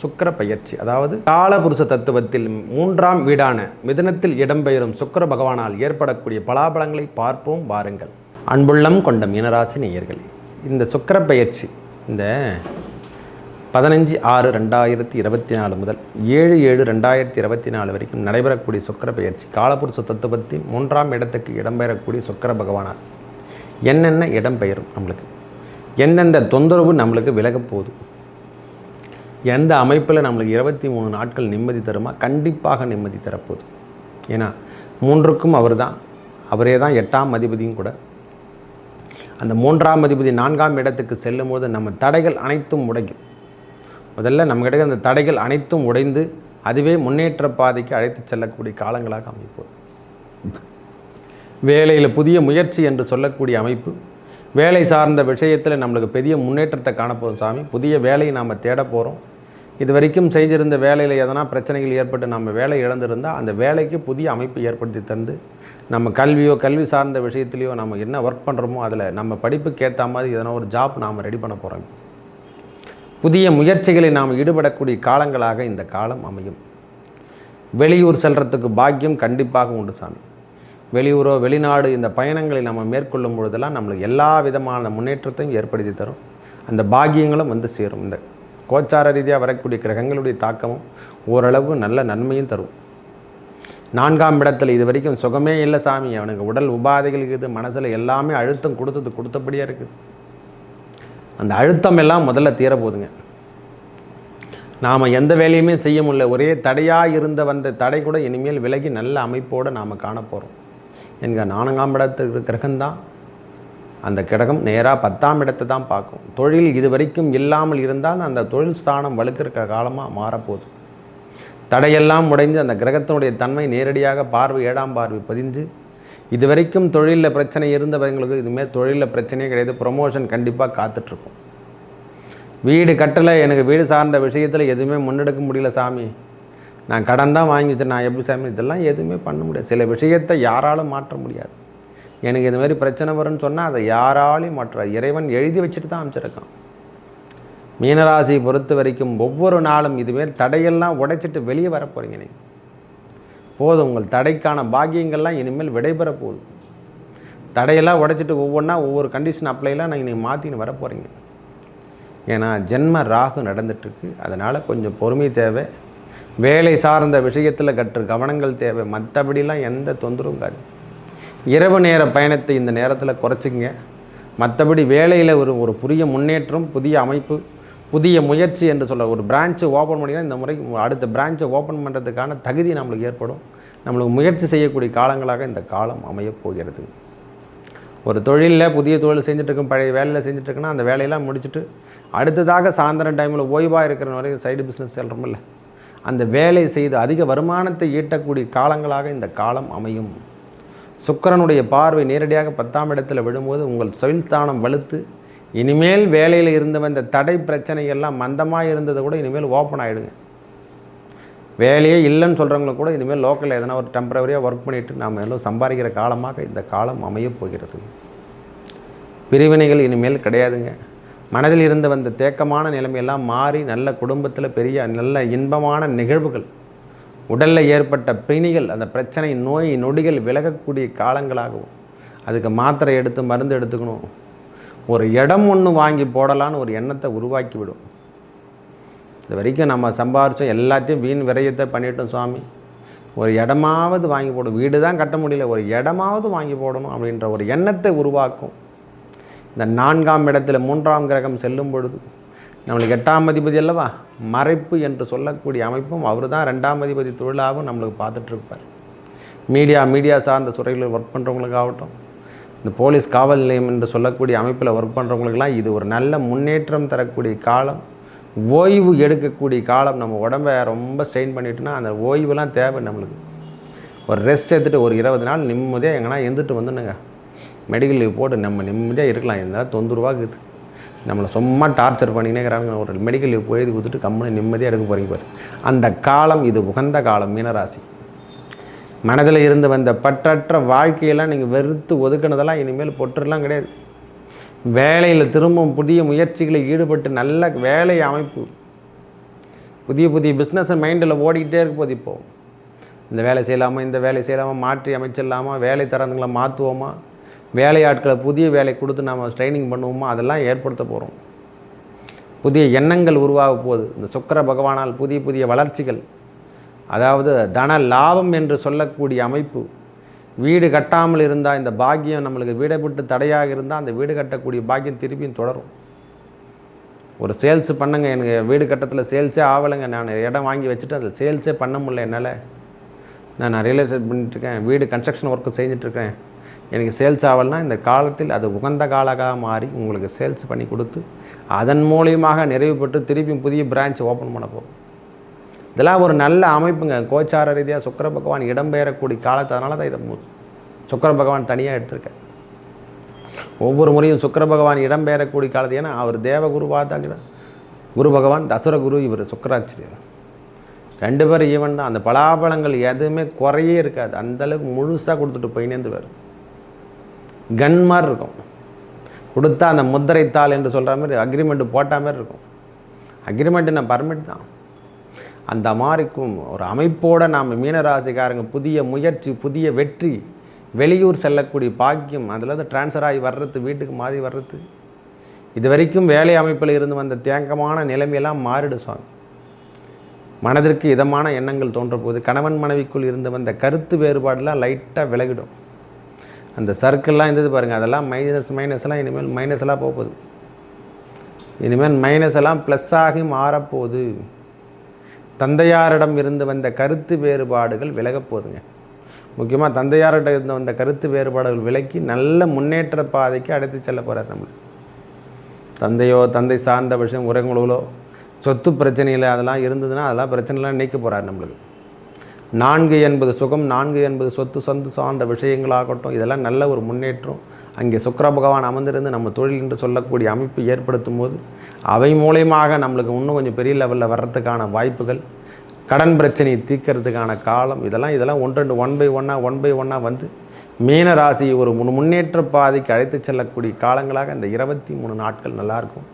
சுக்கர பயிற்சி அதாவது காலபுருஷ தத்துவத்தில் மூன்றாம் வீடான மிதனத்தில் இடம்பெயரும் சுக்கர பகவானால் ஏற்படக்கூடிய பலாபலங்களை பார்ப்போம் வாருங்கள். அன்புள்ளம் கொண்ட மீனராசி நேயர்களே இந்த சுக்கர பயிற்சி இந்த பதினஞ்சு ஆறு ரெண்டாயிரத்தி இருபத்தி நாலு முதல் ஏழு ஏழு ரெண்டாயிரத்தி இருபத்தி நாலு வரைக்கும் நடைபெறக்கூடிய சுக்கிர பயிற்சி காலபுருஷ தத்துவத்தின் மூன்றாம் இடத்துக்கு இடம்பெயரக்கூடிய சுக்கர பகவானார் என்னென்ன இடம்பெயரும் நம்மளுக்கு? எந்தெந்த தொந்தரவு நம்மளுக்கு விலகப் போகுது? எந்த அமைப்பில் நம்மளுக்கு இருபத்தி மூணு நாட்கள் நிம்மதி தருமா கண்டிப்பாக நிம்மதி தரப்போகுது. ஏன்னா மூன்றுக்கும் அவர் தான் அவரே தான் எட்டாம் அதிபதியும் கூட. அந்த மூன்றாம் அதிபதி நான்காம் இடத்துக்கு செல்லும் போது நம்ம தடைகள் அனைத்தும் உடைக்கும். முதல்ல நம்ம கிட்ட அந்த தடைகள் அனைத்தும் உடைந்து அதுவே முன்னேற்ற பாதைக்கு அழைத்து செல்லக்கூடிய காலங்களாக அமைப்போம். வேலையில் புதிய முயற்சி என்று சொல்லக்கூடிய அமைப்பு வேலை சார்ந்த விஷயத்தில் நம்மளுக்கு பெரிய முன்னேற்றத்தை காணப்போகும் சாமி. புதிய வேலையை நாம் தேட போகிறோம் இது வரைக்கும் செய்திருந்த வேலையில் எதனா பிரச்சனைகள் ஏற்பட்டு நம்ம வேலை இழந்திருந்தால் அந்த வேலைக்கு புதிய அமைப்பு ஏற்படுத்தி தந்து நம்ம கல்வியோ கல்வி சார்ந்த விஷயத்துலையோ நம்ம என்ன ஒர்க் பண்ணுறோமோ அதில் நம்ம படிப்புக்கு ஏற்ற மாதிரி எதனா ஒரு ஜாப் நாம் ரெடி பண்ண போகிறோம் புதிய முயற்சிகளை நாம் ஈடுபடக்கூடிய காலங்களாக இந்த காலம் அமையும். வெளியூர் செல்கிறதுக்கு பாக்கியம் கண்டிப்பாக உண்டு சாமி. வெளியூரோ வெளிநாடு இந்த பயணங்களை நம்ம மேற்கொள்ளும் பொழுதெல்லாம் நம்மளுக்கு எல்லா விதமான முன்னேற்றத்தையும் ஏற்படுத்தி தரும். அந்த பாக்கியங்களும் வந்து சேரும். இந்த கோச்சார ரீதியாக வரக்கூடிய கிரகங்களுடைய தாக்கமும் ஓரளவு நல்ல நன்மையும் தரும். நான்காம் இடத்துல இது வரைக்கும் சுகமே இல்லை சாமி. அவனுக்கு உடல் உபாதைகள் இருக்குது. மனசில் எல்லாமே அழுத்தம் கொடுத்தது கொடுத்தபடியாக இருக்குது. அந்த அழுத்தம் எல்லாம் முதல்ல தீரப்போகுதுங்க நாம் எந்த வேலையுமே செய்ய முடியல. ஒரே தடையாக இருந்த வந்த தடை கூட இனிமேல் விலகி நல்ல அமைப்போடு நாம் காணப்போகிறோம் எங்கள் நான்காம் இடத்துக்கு கிரகம்தான். அந்த கிரகம் நேராக பத்தாம் இடத்தை தான் பார்க்கும். தொழில் இது வரைக்கும் இல்லாமல் இருந்தால் அந்த தொழில் ஸ்தானம் வலுக்கிற காலமாக மாறப்போகுது. தடையெல்லாம் உடைந்து அந்த கிரகத்தினுடைய தன்மை நேரடியாக பார்வை ஏழாம் பார்வை பதிந்து இது வரைக்கும் தொழிலில் பிரச்சனை இருந்தவங்களுக்கு இதுமாரி தொழிலில் பிரச்சனையே கிடையாது. ப்ரொமோஷன் கண்டிப்பாக காத்துட்ருக்கும். வீடு கட்டலை எனக்கு வீடு சார்ந்த விஷயத்தில் எதுவுமே முன்னெடுக்க முடியல சாமி. நான் கடன் தான் வாங்கி வச்சேன் நான் எப்படி சாமி? இதெல்லாம் எதுவுமே பண்ண முடியாது. சில விஷயத்தை யாராலும் மாற்ற முடியாது. எனக்கு இது மாதிரி பிரச்சனை வரும்னு சொன்னால் அதை யாராலையும் மாற்ற இறைவன் எழுதி வச்சுட்டு தான் அமைச்சிருக்கான். மீனராசியை பொறுத்த வரைக்கும் ஒவ்வொரு நாளும் இதுமாரி தடையெல்லாம் உடைச்சிட்டு வெளியே வர போகிறீங்க நீங்கள் போதும் உங்கள் தடைக்கான பாக்கியங்கள்லாம் இனிமேல் விடைபெற போகுது தடையெல்லாம் உடைச்சிட்டு ஒவ்வொன்றா ஒவ்வொரு கண்டிஷன் அப்ளைலாம் நீங்கள் நீங்கள் மாற்றின்னு வர போகிறீங்க ஏன்னா ஜென்ம ராகு நடந்துட்டுருக்கு. அதனால் கொஞ்சம் பொறுமை தேவை. வேலை சார்ந்த விஷயத்தில் கற்று கவனங்கள் தேவை. மற்றபடிலாம் எந்த தொந்தரவும் காது. இரவு நேர பயணத்தை இந்த நேரத்தில் குறைச்சிங்க மற்றபடி வேலையில் ஒரு ஒரு புதிய முன்னேற்றம் புதிய அமைப்பு புதிய முயற்சி என்று சொல்ல ஒரு பிரான்ச்சை ஓப்பன் பண்ணிங்கன்னா இந்த முறை அடுத்த பிரான்ச்சை ஓப்பன் பண்ணுறதுக்கான தகுதி நம்மளுக்கு ஏற்படும். நம்மளுக்கு முயற்சி செய்யக்கூடிய காலங்களாக இந்த காலம் அமையப் போகிறது. ஒரு தொழிலில் புதிய தொழில் செஞ்சுட்ருக்கோம் பழைய வேலையில் செஞ்சுட்ருக்கோன்னா அந்த வேலையெல்லாம் முடிச்சுட்டு அடுத்ததாக சாயந்தரம் டைமில் ஓய்வாக இருக்கிற வரைக்கும் சைடு பிஸ்னஸ் செல்கிறோமில்ல அந்த வேலை செய்து அதிக வருமானத்தை ஈட்டக்கூடிய காலங்களாக இந்த காலம் அமையும். சுக்கரனுடைய பார்வை நேரடியாக பத்தாம் இடத்துல விழும்போது உங்கள் தொழில் ஸ்தானம் வலுத்து இனிமேல் வேலையில் இருந்தவன் இந்த தடை பிரச்சனைகள்லாம் மந்தமாக இருந்ததை கூட இனிமேல் ஓப்பன் ஆகிடுங்க வேலையே இல்லைன்னு சொல்கிறவங்களுக்கு கூட இனிமேல் லோக்கலில் எதனா ஒரு டெம்பரவரியாக ஒர்க் பண்ணிவிட்டு நாம் எல்லாம் சம்பாதிக்கிற காலமாக இந்த காலம் அமையப் போகிறது. பிரிவினைகள் இனிமேல் கிடையாதுங்க. மனதில் இருந்து வந்த தேக்கமான நிலைமையெல்லாம் மாறி நல்ல குடும்பத்தில் பெரிய நல்ல இன்பமான நிகழ்வுகள். உடலில் ஏற்பட்ட பிணிகள் அந்த பிரச்சனை நோய் நொடிகள் விலகக்கூடிய காலங்களாகவும் அதுக்கு மாத்திரை எடுத்து மருந்து எடுத்துக்கணும். ஒரு இடம் ஒன்று வாங்கி போடலான்னு ஒரு எண்ணத்தை உருவாக்கி விடும் இது வரைக்கும் நம்ம சம்பாரித்தோம் எல்லாத்தையும் வீண் விரயத்தை பண்ணிட்டோம் சுவாமி. ஒரு இடமாவது வாங்கி போடும் வீடு தான் கட்ட முடியல ஒரு இடமாவது வாங்கி போடணும் அப்படின்ற ஒரு எண்ணத்தை உருவாக்கும். இந்த நான்காம் இடத்துல மூன்றாம் கிரகம் செல்லும் பொழுது நம்மளுக்கு எட்டாம் அதிபதி அல்லவா? மறைப்பு என்று சொல்லக்கூடிய அமைப்பும் அவர் தான் ரெண்டாம் அதிபதி தொழிலாகவும் நம்மளுக்கு பார்த்துட்ருப்பார். மீடியா மீடியா சார்ந்த துறைகளில் ஒர்க் பண்ணுறவங்களுக்காகட்டும் இந்த போலீஸ் காவல் நிலையம் என்று சொல்லக்கூடிய அமைப்பில் ஒர்க் பண்ணுறவங்களுக்கெல்லாம் இது ஒரு நல்ல முன்னேற்றம் தரக்கூடிய காலம். ஓய்வு எடுக்கக்கூடிய காலம். நம்ம உடம்பை ரொம்ப ஸ்ட்ரெயின் பண்ணிட்டோன்னா அந்த ஓய்வுலாம் தேவை நம்மளுக்கு. ஒரு ரெஸ்ட் எடுத்துகிட்டு ஒரு இருபது நாள் நிம்மதியாக எங்கன்னா எழுந்துட்டு வந்துடுங்க மெடிக்கல் லீவ் போட்டு நம்ம நிம்மதியாக இருக்கலாம். இருந்தால் தொந்தரவாக இருக்குது நம்மளை சும்மா டார்ச்சர் பண்ணினேங்கிறாங்க இருக்கிறாங்க. ஒரு மெடிக்கல் லீவ் போய் எழுதி கொடுத்துட்டு கம்முன்னு நிம்மதியாக எடுக்க போகிறீங்க பாரு. அந்த காலம் இது உகந்த காலம் மீனராசி. மனதில் இருந்து வந்த பற்றற்ற வாழ்க்கையெல்லாம் நீங்கள் வெறுத்து ஒதுக்கினதெல்லாம் இனிமேல் பொற்றுலாம் கிடையாது. வேலையில் திரும்பவும் புதிய முயற்சிகளில் ஈடுபட்டு நல்ல வேலை அமைப்பு. புதிய புதிய பிஸ்னஸை மைண்டில் ஓடிக்கிட்டே இருக்க போது இப்போது இந்த வேலை செய்யலாமா இந்த வேலை செய்யலாமா மாற்றி அமைச்சிடலாமா வேலை தரங்களை மாற்றுவோமா வேலையாட்களை புதிய வேலை கொடுத்து நாம் ட்ரைனிங் பண்ணுவோமோ அதெல்லாம் ஏற்படுத்த போகிறோம் புதிய எண்ணங்கள் உருவாக போகுது. இந்த சுக்கர பகவானால் புதிய புதிய வளர்ச்சிகள் அதாவது தன லாபம் என்று சொல்லக்கூடிய அமைப்பு வீடு கட்டாமல் இருந்தால் இந்த பாக்கியம் நம்மளுக்கு வீடை விட்டு தடையாக இருந்தால் அந்த வீடு கட்டக்கூடிய பாக்கியம் திருப்பியும் தொடரும். ஒரு சேல்ஸ் பண்ணுங்க எனக்கு வீடு கட்டத்தில் சேல்ஸே ஆகலைங்க நான் இடம் வாங்கி வச்சுட்டு அதில் சேல்ஸே பண்ண முடியல என்னால். நான் ரியல் எஸ்டேட் பண்ணிட்டுருக்கேன் வீடு கன்ஸ்ட்ரக்ஷன் ஒர்க்கு செஞ்சிட்ருக்கேன் எனக்கு சேல்ஸ் ஆகலைன்னா இந்த காலத்தில் அது உகந்த காலாக மாறி உங்களுக்கு சேல்ஸ் பண்ணி கொடுத்து அதன் மூலியமாக நிறைவு பெற்று திருப்பியும் புதிய பிரான்ச் ஓப்பன் பண்ண போகும். இதெல்லாம் ஒரு நல்ல அமைப்புங்க. கோச்சார ரீதியாக சுக்கர பகவான் இடம்பெயரக்கூடிய காலத்து அதனால தான் இதை மு- சுக்கிர பகவான் தனியாக எடுத்திருக்கேன் ஒவ்வொரு முறையும் சுக்கர பகவான் இடம்பெயரக்கூடிய காலத்து ஏன்னா அவர் தேவகுருவாக தான் குரு பகவான் தசுர குரு இவர் சுக்கராச்சரியர். ரெண்டு பேரும் ஈவன் தான். அந்த பலாபலங்கள் எதுவுமே குறையே இருக்காது. அந்தளவுக்கு முழுசாக கொடுத்துட்டு போயினேந்துவார் கன் மாதிரி இருக்கும். கொடுத்தா அந்த முத்திரைத்தாள் என்று சொல்கிற மாதிரி அக்ரிமெண்ட்டு போட்ட மாதிரி இருக்கும். அக்ரிமெண்ட் என்ன பர்மிட் தான். அந்த மாதிரிக்கும் ஒரு அமைப்போடு நாம் மீனராசிக்காரங்க புதிய முயற்சி புதிய வெற்றி வெளியூர் செல்லக்கூடிய பாக்கியம் அதில் டிரான்ஸ்ஃபர் ட்ரான்ஸ்ஃபர் ஆகி வர்றது வீட்டுக்கு மாறி வர்றது. இது வரைக்கும் வேலை அமைப்பில் இருந்து வந்த தேங்கமான நிலைமையெல்லாம் மாறிடு சுவாமி. மனதிற்கு இதமான எண்ணங்கள் தோன்ற போது கணவன் மனைவிக்குள் இருந்து வந்த கருத்து வேறுபாடெலாம் லைட்டாக விலகிடும். அந்த சர்க்கிள்லாம் இருந்தது பாருங்கள் அதெல்லாம் மைனஸ் மைனஸ்லாம் இனிமேல் மைனஸ்லாம் போகுது. இனிமேல் மைனஸ் எல்லாம் ப்ளஸ் ஆகி மாறப்போகுது தந்தையாரிடம் இருந்து வந்த கருத்து வேறுபாடுகள் விலகப் போகுதுங்க. முக்கியமாக தந்தையாரிடம் இருந்து வந்த கருத்து வேறுபாடுகள் விலக்கி நல்ல முன்னேற்ற பாதைக்கு அடைத்து செல்ல போகிறார் நம்மளை. தந்தையோ தந்தை சார்ந்த விஷயம் உறவுகளோ சொத்து பிரச்சனையில் அதெல்லாம் இருந்ததுன்னா அதெல்லாம் பிரச்சனைலாம் நீக்க போகிறார் நம்மளுக்கு. நான்கு என்பது சுகம் நான்கு என்பது சொத்து சொந்து சார்ந்த விஷயங்களாகட்டும் இதெல்லாம் நல்ல ஒரு முன்னேற்றம். அங்கே சுக்கிர பகவான் அமர்ந்திருந்து நம்ம தொழில் என்று சொல்லக்கூடிய அமைப்பு ஏற்படுத்தும் போது அவை மூலயமாக நம்மளுக்கு இன்னும் கொஞ்சம் பெரிய லெவலில் வர்றதுக்கான வாய்ப்புகள் கடன் பிரச்சனையை தீர்க்கறதுக்கான காலம் இதெல்லாம் இதெல்லாம் ஒன்று ரெண்டு ஒன் பை ஒன்னாக ஒன் பை ஒன்னாக வந்து மீன ராசி ஒரு முன் முன்னேற்ற பாதைக்கு அழைத்து செல்லக்கூடிய காலங்களாக இந்த இருபத்தி மூணு நாட்கள் நல்லாயிருக்கும்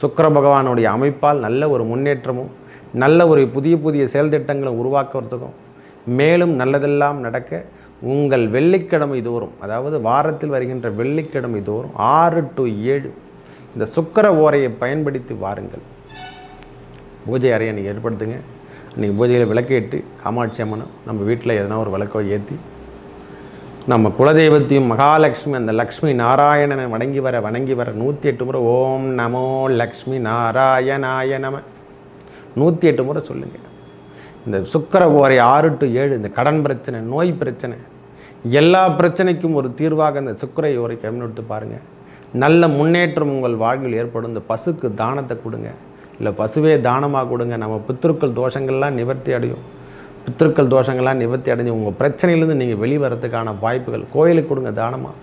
சுக்கர பகவானுடைய அமைப்பால் நல்ல ஒரு முன்னேற்றமும் நல்ல ஒரு புதிய புதிய செயல் திட்டங்களை உருவாக்குறதுக்கும் மேலும் நல்லதெல்லாம் நடக்க உங்கள் வெள்ளிக்கிழமை தோறும் அதாவது வாரத்தில் வருகின்ற வெள்ளிக்கிழமை தோறும் ஆறு டு ஏழு இந்த சுக்கிர ஓரையை பயன்படுத்தி வாருங்கள். பூஜை அறையை நீங்கள் ஏற்படுத்துங்க. அன்றைக்கி பூஜையில் விளக்கேட்டு காமாட்சி அம்மனும் நம்ம வீட்டில் எதனா ஒரு விளக்கோ ஏற்றி நம்ம குலதெய்வத்தையும் மகாலட்சுமி அந்த லக்ஷ்மி நாராயணனை வணங்கி வர வணங்கி வர நூற்றி எட்டு முறை ஓம் நமோ லக்ஷ்மி நாராயணாய நம. நூற்றி எட்டு முறை சொல்லுங்கள் இந்த சுக்கர ஓரை ஆறு டு ஏழு இந்த கடன் பிரச்சனை நோய் பிரச்சனை எல்லா பிரச்சனைக்கும் ஒரு தீர்வாக இந்த சுக்கரை ஓரை கம்மிட்டு பாருங்கள் நல்ல முன்னேற்றம் உங்கள் வாழ்வில் ஏற்படும். இந்த பசுக்கு தானத்தை கொடுங்க. இல்லை பசுவே தானமாக கொடுங்க. நம்ம பித்திருக்கள் தோஷங்கள்லாம் நிவர்த்தி அடையும். பித்திருக்கள் தோஷங்கள்லாம் நிவர்த்தி அடைஞ்சு உங்கள் பிரச்சனையிலேருந்து நீங்கள் வெளிவரத்துக்கான வாய்ப்புகள். கோயிலுக்கு கொடுங்க தானமாக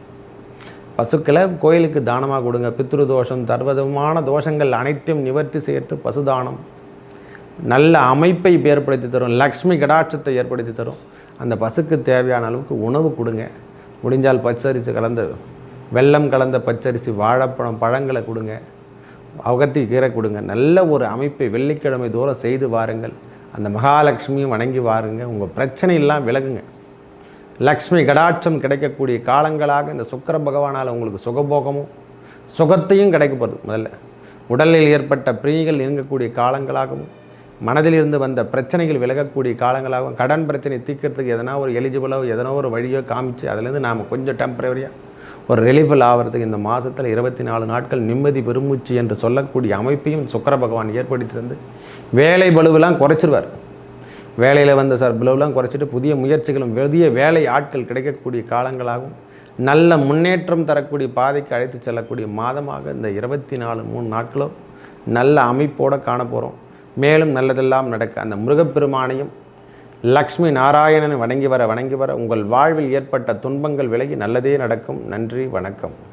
பசுக்களை கோயிலுக்கு தானமாக கொடுங்க. பித்ரு தோஷம் தர்வதமான தோஷங்கள் அனைத்தையும் நிவர்த்தி செய்யறது பசுதானம். நல்ல அமைப்பை ஏற்படுத்தி தரும் லக்ஷ்மி கடாட்சத்தை ஏற்படுத்தி தரும். அந்த பசுக்கு தேவையான அளவுக்கு உணவு கொடுங்க. முடிஞ்சால் பச்சரிசி கலந்த வெள்ளம் கலந்த பச்சரிசி வாழைப்பழம் பழங்களை கொடுங்க. அகத்தி கீரை கொடுங்க. நல்ல ஒரு அமைப்பை வெள்ளிக்கிழமை தூரம் செய்து வாருங்கள். அந்த மகாலட்சுமியும் வணங்கி வாருங்க. உங்கள் பிரச்சனையெல்லாம் விலகுங்க. லக்ஷ்மி கடாட்சம் கிடைக்கக்கூடிய காலங்களாக இந்த சுக்கர பகவானால் உங்களுக்கு சுகபோகமும் சுகத்தையும் கிடைக்கப்படுது போகுது முதல்ல. உடலில் ஏற்பட்ட பிரியங்கள் நீங்கக்கூடிய காலங்களாகவும் மனதிலிருந்து வந்த பிரச்சனைகள் விலகக்கூடிய காலங்களாகவும் கடன் பிரச்சனை தீர்க்கறதுக்கு எதனா ஒரு எலிஜிபிளோ எதனா ஒரு வழியோ காமிச்சு அதுலேருந்து நாம் கொஞ்சம் டெம்பரவரியாக ஒரு ரிலீஃபில் ஆகிறதுக்கு இந்த மாதத்தில் இருபத்தி நாலு நாட்கள் நிம்மதி பெருமூச்சு என்று சொல்லக்கூடிய அமைப்பையும் சுக்கர பகவான் ஏற்படுத்தி தந்து வேலை பளுவெல்லாம் குறைச்சிருவார். வேலையில் வந்த சார் பிளவுலாம் குறைச்சிட்டு புதிய முயற்சிகளும் புதிய வேலை ஆட்கள் கிடைக்கக்கூடிய காலங்களாகவும் நல்ல முன்னேற்றம் தரக்கூடிய பாதைக்கு அழைத்து செல்லக்கூடிய மாதமாக இந்த இருபத்தி நாலு மூணு நாட்களும் நல்ல அமைப்போடு காண போகிறோம் மேலும் நல்லதெல்லாம் நடக்க அந்த முருகப்பெருமானையும் லக்ஷ்மி நாராயணனை வணங்கி வர வணங்கி வர உங்கள் வாழ்வில் ஏற்பட்ட துன்பங்கள் விலகி நல்லதே நடக்கும். நன்றி வணக்கம்.